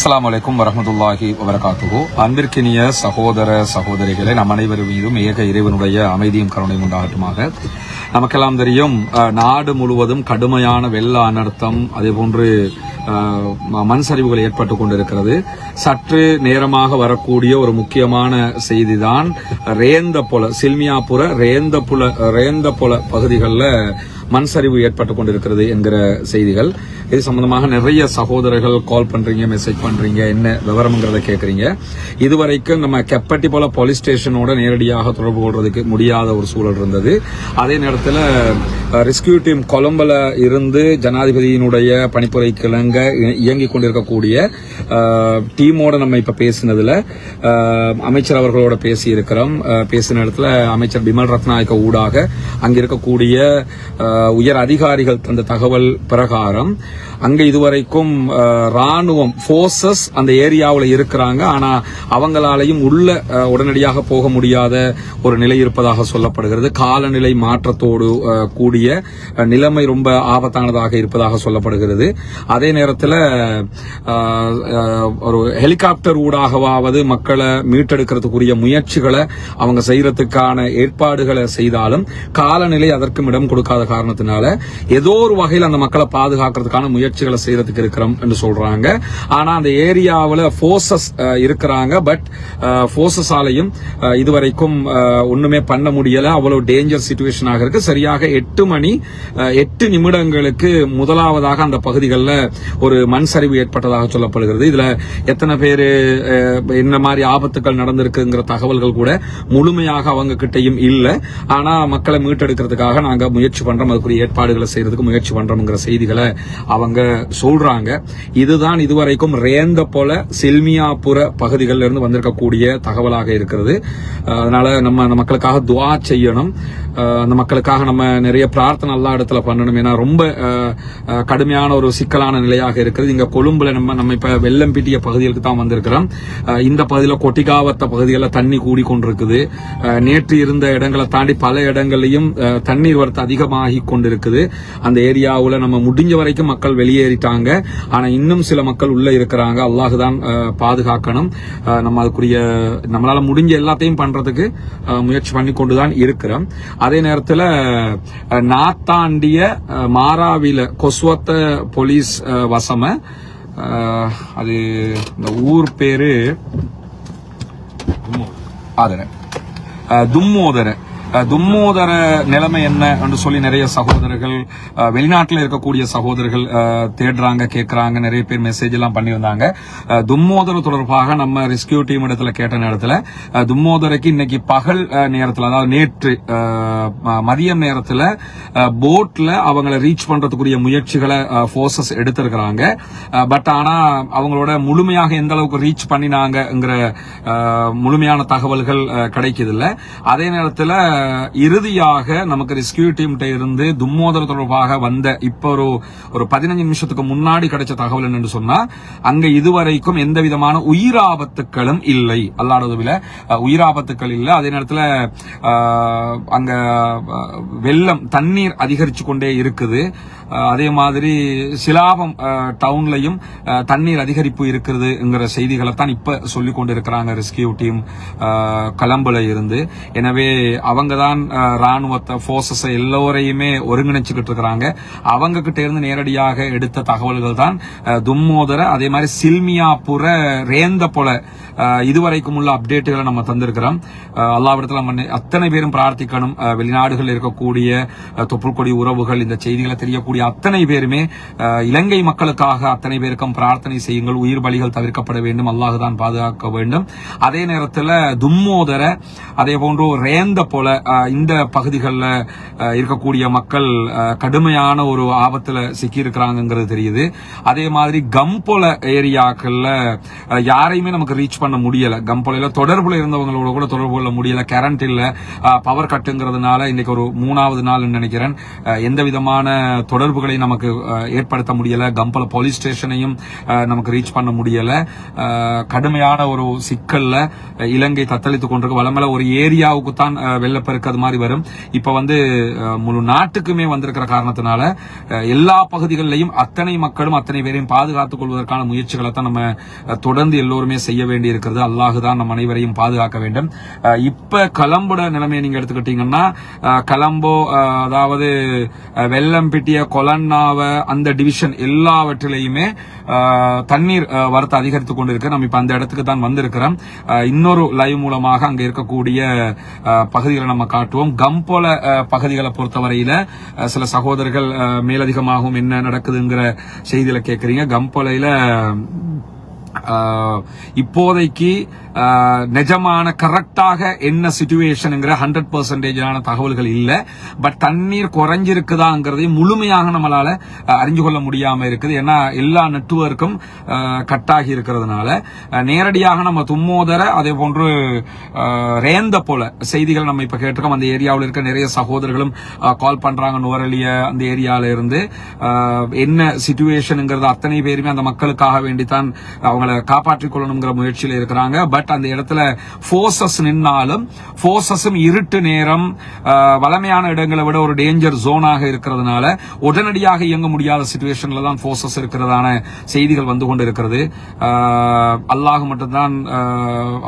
அஸ்லாம் வலைக்கும் வரமதுல்லாஹி வபரகாத்துஹு. அன்பிற்கினிய சகோதர சகோதரிகளை நம் அனைவரும் மீதும் ஏக இறைவனுடைய அமைதியும் கருணையும் உண்டாகட்டுமாக. நமக்கெல்லாம் தெரியும் நாடு முழுவதும் கடுமையான வெள்ள அனர்த்தம் அதே போன்று ம- மண் சரிவுகள் ஏற்பட்டு கொண்டிருக்கிறது. சற்று நேரமாக வரக்கூடிய ஒரு முக்கியமான செய்திதான் ரேந்தபுல சில்மியாபுர ரேந்தபுல ரேந்தபுல பகுதிகளில் மண் சரிவு ஏற்பட்டு கொண்டிருக்கிறது என்கிற செய்திகள். இது சம்பந்தமாக நிறைய சகோதரர்கள் கால் பண்றீங்க மெசேஜ் பண்றீங்க என்ன விவரம்ங்கிறத கேட்குறீங்க இதுவரைக்கும் நம்ம கெப்பட்டி போல போலீஸ் ஸ்டேஷனோட நேரடியாக தொடர்பு கொள்றதுக்கு முடியாத ஒரு சூழல் இருந்தது. அதே நேரத்தில் ரெஸ்கியூ டீம் கொலம்பில் இருந்து ஜனாதிபதியினுடைய பணிப்புரை கிழங்க இ- இயங்கிக் கொண்டிருக்கக்கூடிய டீமோட நம்ம இப்ப பேசினதுல அமைச்சர் அவர்களோட பேசியிருக்கிறோம். பேசின இடத்துல அமைச்சர் பிமல் ரத்நாயக்க ஊடாக அங்கே இருக்கக்கூடிய உயர் அதிகாரிகள் தந்த தகவல் பிரகாரம் அங்க இதுவரைக்கும் ராணுவம் ஃபோர்ஸஸ் அந்த ஏரியாவில் இருக்கிறாங்க. ஆனா அவங்களாலையும் உள்ள உடனடியாக போக முடியாத ஒரு நிலை இருப்பதாக சொல்லப்படுகிறது. காலநிலை மாற்றத்தோடு கூடிய நிலைமை ரொம்ப ஆபத்தானதாக இருப்பதாக சொல்லப்படுகிறது. அதே நேரத்தில் ஒரு ஹெலிகாப்டர் ஊடாகவாவது மக்களை மீட்டெடுக்கிறதுக்குரிய முயற்சிகளை அவங்க செய்யறதுக்கான ஏற்பாடுகளை செய்தாலும் காலநிலை அதற்கும் இடம் கொடுக்காத காரணத்தினால ஏதோ ஒரு வகையில் அந்த மக்களை பாதுகாக்கிறதுக்கான முயற்சிகளை செய்யறதுக்கு இருக்கிறோம் என்று சொல்றாங்க. ஆனா அந்த ஏரியாவில் போர்சஸ் இருக்கிறாங்க. பட் போர்சஸாலையும் இதுவரைக்கும் அஹ், ஒண்ணுமே பண்ண முடியல. அவ்வளவு டேஞ்சர் சுச்சுவேஷனாக இருக்கு. சரியாக எட்டு மணி எட்டு நிமிடங்களுக்கு முதலாவதாக அந்த பகுதிகளில் ஒரு மண் சரிவு ஏற்பட்டதாக சொல்லப்படுகிறது. இதுல எத்தனை பேர் என்ன மாதிரி ஆபத்துக்கள் நடந்திருக்குங்கிற தகவல்கள் கூட முழுமையாக அவங்க கிட்டையும் இல்லை. ஆனா மக்களை மீட்டெடுக்கிறதுக்காக நாங்க முயற்சி பண்றோம். அதுக்குரிய ஏற்பாடுகளை செய்யறதுக்கு முயற்சி பண்றோம்ங்கிற செய்திகளை அவங்க சொல்றாங்க. இதுதான் இதுவரைக்கும் ரேந்த போல செல்மியாபுர பகுதிகளில் இருந்து வந்திருக்கக்கூடிய தகவலாக இருக்கிறது. அதனால நம்ம அந்த மக்களுக்காக துவா செய்யணும். அந்த மக்களுக்காக நம்ம நிறைய பிரார்த்தனை எல்லா இடத்துல பண்ணணும். ஏன்னா ரொம்ப கடுமையான ஒரு சிக்கலான நிலையாக இருக்குது இங்க கொழும்புல நம்ம நம்ம இப்ப வெள்ளம் பீட்டிய பகுதிகளுக்கு தான் வந்திருக்கிறோம். இந்த பகுதியில் கொட்டிகாவத்த பகுதிகளில் தண்ணி கூடி கொண்டிருக்குது நேற்று இருந்த இடங்களை தாண்டி பல இடங்களையும் தண்ணீர் வரத்து அதிகமாகி கொண்டிருக்குது. அந்த ஏரியாவில் நம்ம முடிஞ்ச வரைக்கும் மக்கள் வெளியேறிட்டாங்க. ஆனா இன்னும் சில மக்கள் உள்ள இருக்கிறாங்க. அல்லாஹ் தான் பாதுகாக்கணும். நம்ம அதுக்குரிய நம்மளால முடிஞ்ச எல்லாத்தையும் பண்றதுக்கு முயற்சி பண்ணி கொண்டுதான் இருக்கிறோம். அதே நேரத்தில் நாத்தாண்டிய மாறாவில கொஸ்வத்த போலீஸ் வசம அது இந்த ஊர் பேரு ஆதர தும்மோதரன். தும்மோதர நிலைமை என்ன என்று சொல்லி நிறைய சகோதரர்கள் வெளிநாட்டில் இருக்கக்கூடிய சகோதரர்கள் தேடுறாங்க கேட்குறாங்க நிறைய பேர் மெசேஜ் எல்லாம் பண்ணி வந்தாங்க தும்மோதர தொடர்பாக நம்ம ரெஸ்கியூ டீம் இடத்துல கேட்ட நேரத்தில் தும்மோதரைக்கு இன்னைக்கு பகல் நேரத்தில் அதாவது நேற்று மதியம் நேரத்தில் போட்ல அவங்கள ரீச் பண்றதுக்குரிய முயற்சிகளை போர்சஸ் எடுத்திருக்கிறாங்க. பட் ஆனா அவங்களோட முழுமையாக எந்த அளவுக்கு ரீச் பண்ணினாங்கங்கிற முழுமையான தகவல்கள் அஹ், கிடைக்குதில்ல. அதே நேரத்தில் இறுதியாக நமக்கு ரெஸ்கியூ டீம்கிட்ட இருந்து தும்மோதர தொடர்பாக வந்த இப்ப ஒரு ஒரு பதினஞ்சு நிமிஷத்துக்கு முன்னாடி கிடைச்ச தகவல் என்னன்னு சொன்னா அங்க இதுவரைக்கும் எந்த விதமான உயிராபத்துக்களும் இல்லை. அல்லாடதுல உயிராபத்துக்கள் இல்லை. அதே நேரத்தில் அங்க வெள்ளம் தண்ணீர் அதிகரிச்சு கொண்டே இருக்குது. அதே மாதிரி சிலாபம் டவுன்லையும் தண்ணீர் அதிகரிப்பு இருக்குதுங்கிற செய்திகளை தான் இப்ப சொல்லி கொண்டிருக்கிறாங்க ரெஸ்கியூ டீம் கலம்புல இருந்து. எனவே அவங்க தான் ராணுவத்தை போர்சஸ் எல்லோரையுமே ஒருங்கிணைச்சுக்கிட்டு இருக்கிறாங்க. அவங்க கிட்ட இருந்து நேரடியாக எடுத்த தகவல்கள் தான் தும்மோதர அதே மாதிரி சில்மியாபுர ரேந்த போல இதுவரைக்கும் உள்ள அப்டேட்டுகளை நம்ம தந்திருக்கிறோம். அல்லாவிடத்தில் நம்ம அத்தனை பேரும் பிரார்த்திக்கணும். வெளிநாடுகளில் இருக்கக்கூடிய தொப்புள் கொடி உறவுகள் இந்த செய்திகளை தெரியக்கூடிய அத்தனை பேருமே இலங்கை மக்களுக்காக அத்தனை பேருக்கும் பிரார்த்தனை செய்யுங்கள். உயிர் பலிகள் தவிர்க்கப்பட வேண்டும். அல்லாஹுதான் பாதுகாக்க வேண்டும். அதே நேரத்தில் தும்மோதர அதே போன்று ரேந்த போல இந்த பகுதிகளில் இருக்கக்கூடிய மக்கள் கடுமையான ஒரு ஆபத்தில் சிக்கியிருக்கிறாங்கிறது தெரியுது. அதே மாதிரி கம்போல ஏரியாக்களில் யாரையுமே நமக்கு ரீச் பண்ண முடியல. கம்போலையில தொடர்புல இருந்தவங்களோட கூட தொடர்பு கொள்ள முடியல. கரண்ட் இல்லை. பவர் கட்டுங்கிறதுனால இன்னைக்கு ஒரு மூணாவது நாள் நினைக்கிறேன். எந்த விதமான தொடர்பு தொடர்புகளை நமக்கு ஏற்படுத்த முடியல. கம்பல போலீஸ் ஸ்டேஷனையும் நமக்கு ரீச் பண்ண முடியல. கடுமையான ஒரு சிக்கல்ல இலங்கை தத்தளித்துக் கொண்டிருக்கு வளமல ஒரு ஏரியாவுக்கு தான் வெள்ளப்பெருக்கு அது மாதிரி வரும். இப்ப வந்து முழு நாட்டுக்குமே வந்திருக்கிற காரணத்தினால எல்லா பகுதிகளிலையும் அத்தனை மக்களும் அத்தனை பேரையும் பாதுகாத்துக் கொள்வதற்கான முயற்சிகளை தான் நம்ம தொடர்ந்து எல்லோருமே செய்ய வேண்டி இருக்கிறது அல்லாஹு தான் நம் அனைவரையும் பாதுகாக்க வேண்டும். இப்ப கலம்புட நிலைமையை நீங்க எடுத்துக்கிட்டீங்கன்னா கலம்போ அதாவது வெள்ளம்பிட்டிய கொலன்னாவ அந்த டிவிஷன் எல்லாவற்றிலையுமே தண்ணீர் வரத்து அதிகரித்துக் கொண்டிருக்கு நம்ம இப்ப அந்த இடத்துக்கு தான் வந்திருக்கிறோம். இன்னொரு லைவ் மூலமாக அங்க இருக்கக்கூடிய பகுதிகளை நம்ம காட்டுவோம். கம்போல பகுதிகளை பொறுத்தவரையில சில சகோதரர்கள் மேலதிகமாகவும் என்ன நடக்குதுங்கிற செய்தியில கேக்குறீங்க. கம்போலையில இப்போதைக்கு நிஜமான கரெக்டாக என்ன சுச்சுவேஷனுங்கிற ஹண்ட்ரட் பர்சன்டேஜான தகவல்கள் இல்லை. பட் தண்ணீர் குறைஞ்சிருக்குதாங்கிறதையும் முழுமையாக நம்மளால அறிஞ்சு கொள்ள முடியாம இருக்குது. ஏன்னா எல்லா நெட்வொர்க்கும் கட் ஆகி இருக்கிறதுனால நேரடியாக நம்ம தும்மோதர அதே போன்று ரேந்த போல செய்திகள் நம்ம இப்ப கேட்டிருக்கோம். அந்த ஏரியாவில் இருக்க நிறைய சகோதரர்களும் கால் பண்றாங்க நுவரலிய அந்த ஏரியால இருந்து என்ன சுச்சுவேஷனுங்கிறது அத்தனை பேருமே அந்த மக்களுக்காக வேண்டித்தான் அவங்கள காப்பாற்றிக் கொள்ளணுங்கிற முயற்சியில் இருக்கிறாங்க. பட் பட் அந்த இடத்துல ஃபோர்ஸஸ் நின்னாலும் ஃபோர்ஸஸும் இருட்டு நேரம் வளமையான இடங்களை விட ஒரு டேஞ்சர் ஜோனாக இருக்கிறதுனால உடனடியாக இயங்க முடியாத சுச்சுவேஷன்ல தான் ஃபோர்ஸஸ் இருக்கிறதான செய்திகள் வந்து கொண்டு இருக்கிறது அல்லாஹ் மட்டும்தான்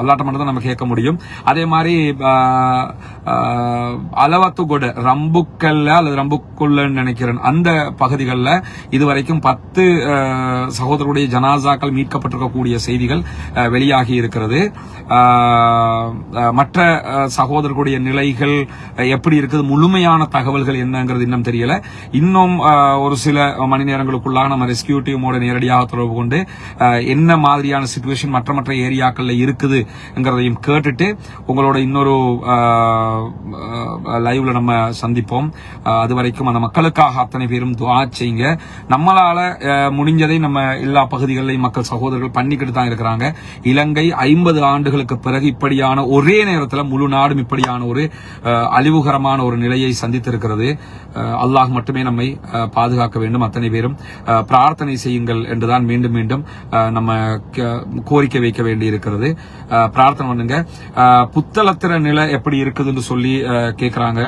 அல்லாட்ட மட்டும்தான் நம்ம கேட்க முடியும். அதே மாதிரி அளவத்து ஆஹ், ரம்புக்கல்ல அல்லது ரம்புக்குள்ளன்னு நினைக்கிறேன் அந்த பகுதிகளில் இதுவரைக்கும் பத்து சகோதரருடைய ஜனாசாக்கள் மீட்கப்பட்டிருக்கக்கூடிய செய்திகள் வெளியாகி இருக்கிறது. மற்ற சகோதரர்களுடைய நிலைகள் எப்படி இருக்குது முழுமையான தகவல்கள் என்னங்கிறது இன்னும் தெரியல. இன்னும் ஒரு சில மணி நேரங்களுக்குள்ளாக நம்ம ரெஸ்கியூ டீமோட நேரடியாக தொடர்பு கொண்டு என்ன மாதிரியான சுச்சுவேஷன் மற்ற மற்ற ஏரியாக்கள்ல இருக்குதுங்கிறதையும் கேட்டுட்டு உங்களோட இன்னொரு லைவ்ல நம்ம சந்திப்போம். அது வரைக்கும் அந்த மக்களுக்காக அத்தனை பேரும் துவா செய்யுங்க. நம்மளால முடிஞ்சதை நம்ம எல்லா பகுதிகளிலையும் மக்கள் சகோதரர்கள் பண்ணிக்கிட்டு தான் இருக்கிறாங்க. இலங்கை ஐம்பது ஆண்டுகளுக்கு பிறகு இப்படியான ஒரே நேரத்தில் முழு நாடும் இப்படியான ஒரு அழிவுகரமான ஒரு நிலையை சந்தித்திருக்கிறது. அல்லாஹ் மட்டுமே நம்மை பாதுகாக்க வேண்டும் அத்தனை பேரும். பிரார்த்தனை செய்யுங்கள் என்றுதான் மீண்டும் மீண்டும் நம்ம கோரிக்கை வைக்க வேண்டி இருக்கிறது ஆஹ், பிரார்த்தனை பண்ணுங்க. புத்தளத்திற நிலை எப்படி இருக்குதுன்னு சொல்லி கேட்கிறாங்க